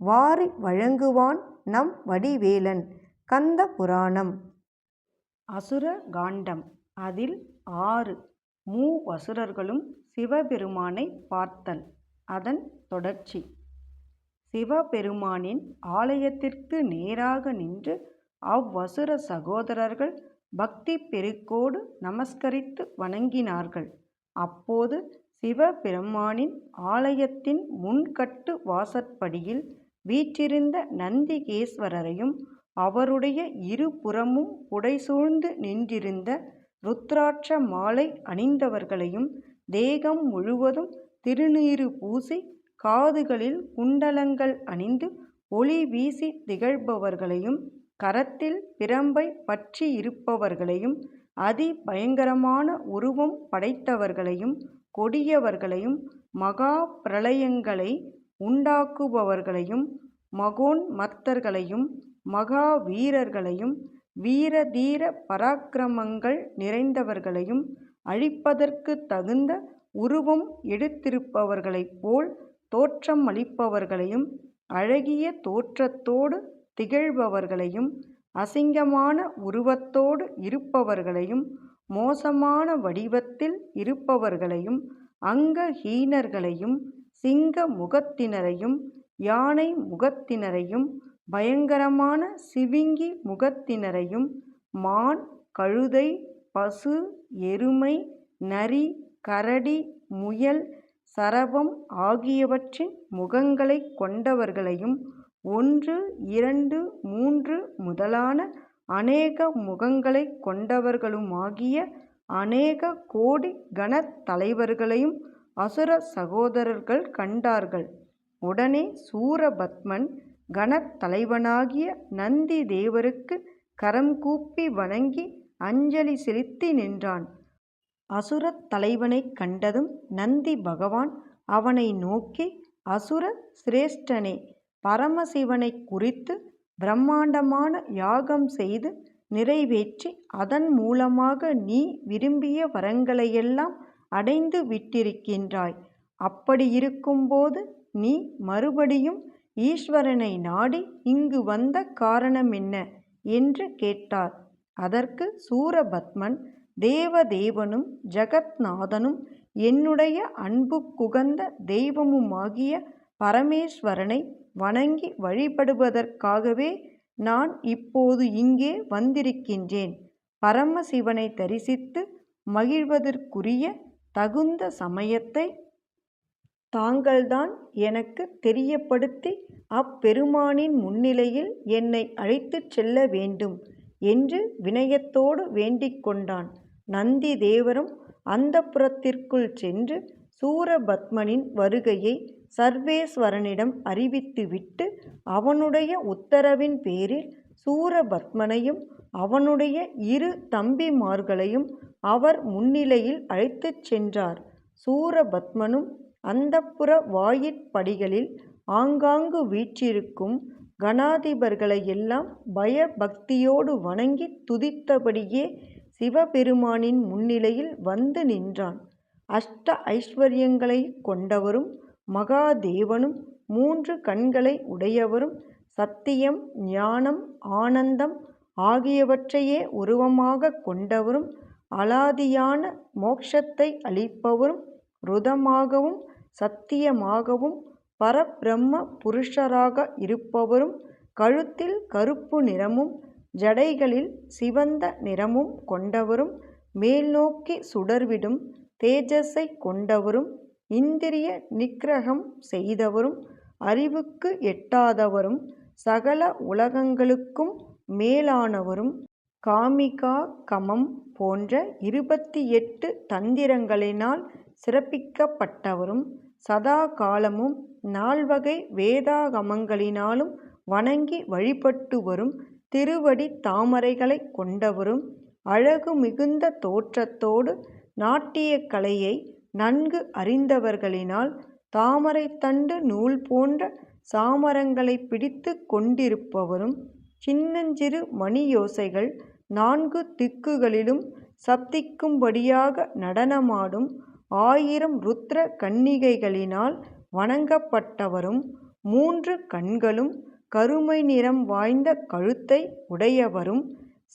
வாரி வழங்குவான் நம் வடிவேலன். கந்த புராணம். அசுர காண்டம். அதில் ஆறு. மூவசுரர்களும் சிவபெருமானை பார்த்தல். அதன் தொடர்ச்சி. சிவபெருமானின் ஆலயத்திற்கு நேராக நின்று அவ்வசுர சகோதரர்கள் பக்தி பெருக்கோடு நமஸ்கரித்து வணங்கினார்கள். அப்போது சிவபெருமானின் ஆலயத்தின் முன்கட்டு வாசற்படியில் வீற்றிருந்த நந்திகேஸ்வரரையும் அவருடைய இருபுறமும் புடைசூழ்ந்து நின்றிருந்த ருத்ராட்ச மாலை அணிந்தவர்களையும் தேகம் முழுவதும் திருநீறு பூசி காதுகளில் குண்டலங்கள் அணிந்து ஒளி வீசி திகழ்பவர்களையும் கரத்தில் பிரம்பை பற்றி இருப்பவர்களையும் அதி பயங்கரமான உருவம் படைத்தவர்களையும் கொடியவர்களையும் மகா பிரளயங்களை உண்டாக்குபவர்களையும் மகோன்மத்தர்களையும் மகா வீரர்களையும் வீர தீர பராக்கிரமங்கள் நிறைந்தவர்களையும் அழிப்பதற்கு தகுந்த உருவம் எடுத்திருப்பவர்களைப் போல் தோற்றமளிப்பவர்களையும் அழகிய தோற்றத்தோடு திகழ்பவர்களையும் அசிங்கமான உருவத்தோடு இருப்பவர்களையும் மோசமான வடிவத்தில் இருப்பவர்களையும் அங்கஹீனர்களையும் சிங்க முகத்தினரையும் யானை முகத்தினரையும் பயங்கரமான சிவிங்கி முகத்தினரையும் மான் கழுதை பசு எருமை நரி கரடி முயல் சரபம் ஆகியவற்றின் முகங்களைக் கொண்டவர்களையும் ஒன்று இரண்டு மூன்று முதலான அநேக முகங்களைக் கொண்டவர்களுமாகிய அநேக கோடி கணத் தலைவர்களையும் அசுர சகோதரர்கள் கண்டார்கள். உடனே சூரபத்மன் கணத்தலைவனாகிய நந்தி தேவருக்கு கரம் கூப்பி வணங்கி அஞ்சலி செலுத்தி நின்றான். அசுரத் தலைவனைக் கண்டதும் நந்தி பகவான் அவனை நோக்கி அசுர சிரேஷ்டனே பரமசிவனைக் குறித்து பிரம்மாண்டமான யாகம் செய்து நிறைவேற்றி அதன் மூலமாக நீ விரும்பிய வரங்களையெல்லாம் அடைந்து விட்டிருக்கின்றாய். அப்படியிருக்கும்போது நீ மறுபடியும் ஈஸ்வரனை நாடி இங்கு வந்த காரணமென்ன? என்று கேட்டார். அதற்கு சூரபத்மன் தேவதேவனும் ஜகத்நாதனும் என்னுடைய அன்புக்குகந்த தெய்வமுமாகிய பரமேஸ்வரனை வணங்கி வழிபடுவதற்காகவே நான் இப்போது இங்கே வந்திருக்கின்றேன். பரமசிவனை தரிசித்து மகிழ்வதற்குரிய தகுந்த சமயத்தை தாங்கள்தான் எனக்கு தெரியப்படுத்தி அப்பெருமானின் முன்னிலையில் என்னை அழைத்துச் செல்ல வேண்டும் என்று வினயத்தோடு வேண்டிக் கொண்டான். நந்தி தேவரும் அந்தப்புரத்திற்குள் சென்று சூரபத்மனின் வருகையை சர்வேஸ்வரனிடம் அறிவித்துவிட்டு அவனுடைய உத்தரவின் பேரில் சூரபத்மனையும் அவனுடைய இரு தம்பிமார்களையும் அவர் முன்னிலையில் அழைத்துச் சென்றார். சூரபத்மனும் அந்தப்புர வாயிற்படிகளில் ஆங்காங்கு வீற்றிருக்கும் கணாதிபர்களையெல்லாம் பயபக்தியோடு வணங்கி துதித்தபடியே சிவபெருமானின் முன்னிலையில் வந்து நின்றான். அஷ்ட ஐஸ்வர்யங்களைக் கொண்டவரும் மகாதேவனும் மூன்று கண்களை உடையவரும் சத்தியம் ஞானம் ஆனந்தம் ஆகியவற்றையே உருவமாகக் கொண்டவரும் அலாதியான மோக்ஷத்தை அளிப்பவரும் ருதமாகவும் சத்தியமாகவும் பரபிரம்ம புருஷராக இருப்பவரும் கழுத்தில் கருப்பு நிறமும் ஜடைகளில் சிவந்த நிறமும் கொண்டவரும் மேல்நோக்கி சுடர்விடும் தேஜஸை கொண்டவரும் இந்திரிய நிக்கிரகம் செய்தவரும் அறிவுக்கு எட்டாதவரும் சகல உலகங்களுக்கும் மேலானவரும் காமிகா கமம் போன்ற இருபத்தி எட்டு தந்திரங்களினால் சிறப்பிக்கப்பட்டவரும் சதா காலமும் நால்வகை வேதாகமங்களினாலும் வணங்கி வழிபட்டு வரும் திருவடி தாமரைகளைக் கொண்டவரும் அழகு மிகுந்த தோற்றத்தோடு நாட்டியக் கலையை நன்கு அறிந்தவர்களினால் தாமரை தண்டு நூல் போன்ற சாமரங்களைப் பிடித்து கொண்டிருப்பவரும் சின்னஞ்சிறு மணியோசைகள் நான்கு திக்குகளிலும் சப்திக்கும்படியாக நடனமாடும் ஆயிரம் ருத்ர கன்னிகைகளினால் வணங்கப்பட்டவரும் மூன்று கண்களும் கருமை நிறம் வாய்ந்த கழுத்தை உடையவரும்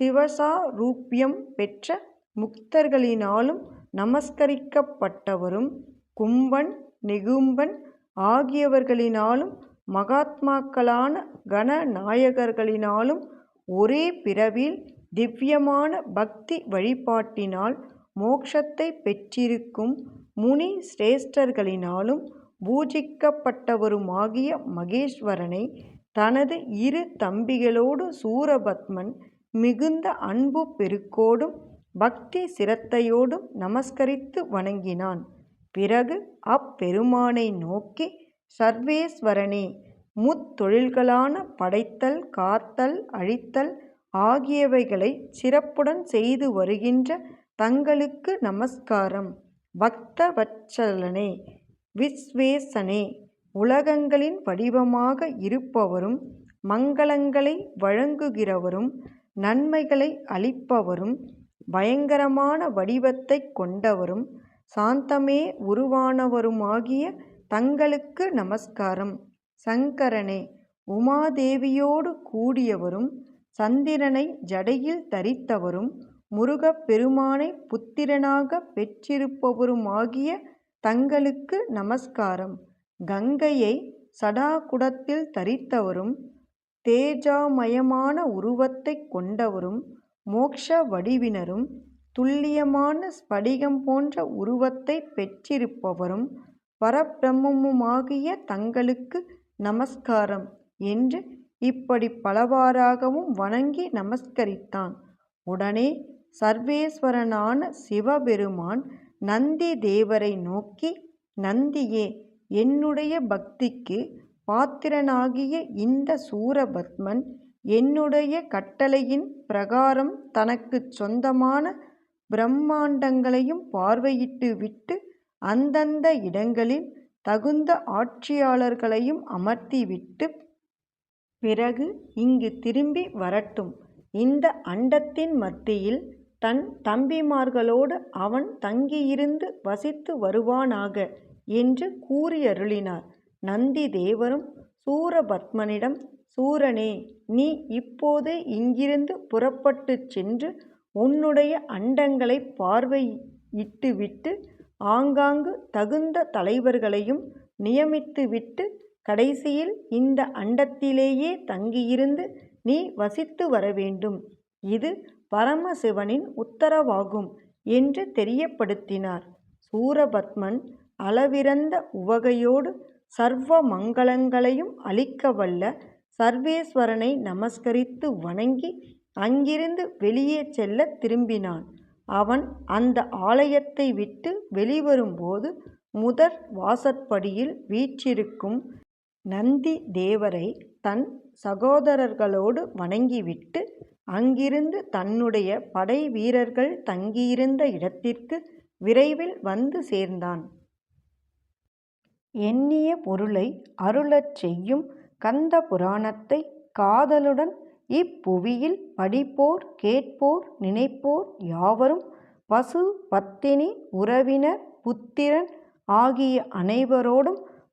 சிவசாரூப்யம் பெற்ற முக்தர்களினாலும் நமஸ்கரிக்கப்பட்டவரும் கும்பன் நெகும்பன் ஆகியவர்களினாலும் மகாத்மாக்களான கணநாயகர்களினாலும் ஒரே பிறவியில் திவ்யமான பக்தி வழிபாட்டினால் மோட்சத்தை பெற்றிருக்கும் முனி சிரேஷ்டர்களினாலும் பூஜிக்கப்பட்டவருமாகிய மகேஸ்வரனை தனது இரு தம்பிகளோடு சூரபத்மன் மிகுந்த அன்பு பெருக்கோடும் பக்தி சிரத்தையோடும் நமஸ்கரித்து வணங்கினான். பிறகு அப்பெருமானை நோக்கி சர்வேஸ்வரனே முத்தொழில்களான படைத்தல் காத்தல் அழித்தல் ஆகியவைகளைச் சிறப்புடன் செய்து வருகின்ற தங்களுக்கு நமஸ்காரம். பக்தவத்சலனே விஸ்வேசனே உலகங்களின் வடிவமாக இருப்பவரும் மங்களங்களை வழங்குகிறவரும் நன்மைகளை அளிப்பவரும் பயங்கரமான வடிவத்தைக் கொண்டவரும் சாந்தமே உருவானவருமாகிய தங்களுக்கு நமஸ்காரம். சங்கரனே உமாதேவியோடு கூடியவரும் சந்திரனை ஜடையில் தரித்தவரும் முருகப் பெருமானைப் புத்திரனாகப் பெற்றிருப்பவருமாகிய தங்களுக்கு நமஸ்காரம். கங்கையை சடாகுடத்தில் தரித்தவரும் தேஜாமயமான உருவத்தைக் கொண்டவரும் மோக்ஷ வடிவினரும் துல்லியமான ஸ்படிகம் போன்ற உருவத்தைப் பெற்றிருப்பவரும் பரபிரம்மமுமாகிய தங்களுக்கு நமஸ்காரம் என்று இப்படிப் பலவாறாகவும் வணங்கி நமஸ்கரித்தான். உடனே சர்வேஸ்வரனான சிவபெருமான் நந்தி தேவரை நோக்கி நந்தியே என்னுடைய பக்திக்கு பாத்திரனாகிய இந்த சூரபத்மன் என்னுடைய கட்டளையின் பிரகாரம் தனக்குச் சொந்தமான பிரம்மாண்டங்களையும் பார்வையிட்டு விட்டு அந்தந்த இடங்களில் தகுந்த ஆட்சியாளர்களையும் அமர்த்திவிட்டு பிறகு இங்கு திரும்பி வரட்டும். இந்த அண்டத்தின் மத்தியில் தன் தம்பிமார்களோடு அவன் தங்கியிருந்து வசித்து வருவானாக என்று கூறியருளினார். நந்தி தேவரும் சூரபத்மனிடம் சூரனே நீ இப்போதே இங்கிருந்து புறப்பட்டுச் சென்று உன்னுடைய அண்டங்களைப் பார்வையிட்டுவிட்டு ஆங்காங்கு தகுந்த தலைவர்களையும் நியமித்துவிட்டு கடைசியில் இந்த அண்டத்திலேயே தங்கியிருந்து நீ வசித்து வரவேண்டும். இது பரமசிவனின் உத்தரவாகும் என்று தெரியப்படுத்தினார். சூரபத்மன் அளவிறந்த உவகையோடு சர்வ மங்களங்களையும் அளிக்கவல்ல சர்வேஸ்வரனை நமஸ்கரித்து வணங்கி அங்கிருந்து வெளியே செல்லத் திரும்பினான். அவன் அந்த ஆலயத்தை விட்டு வெளிவரும்போது முதற் வாசற்படியில் வீற்றிருக்கும் நந்தி தேவரை தன் சகோதரர்களோடு வணங்கிவிட்டு அங்கிருந்து தன்னுடைய படைவீரர்கள் தங்கியிருந்த இடத்திற்கு விரைவில் வந்து சேர்ந்தான். எண்ணிய பொருளை அருளச் செய்யும் கந்த புராணத்தை காதலுடன் இப்புவியில் படிப்போர் கேட்போர் நினைப்போர் யாவரும் பசு பத்தினி உறவினர் புத்திரன் ஆகிய அனைவரோடும்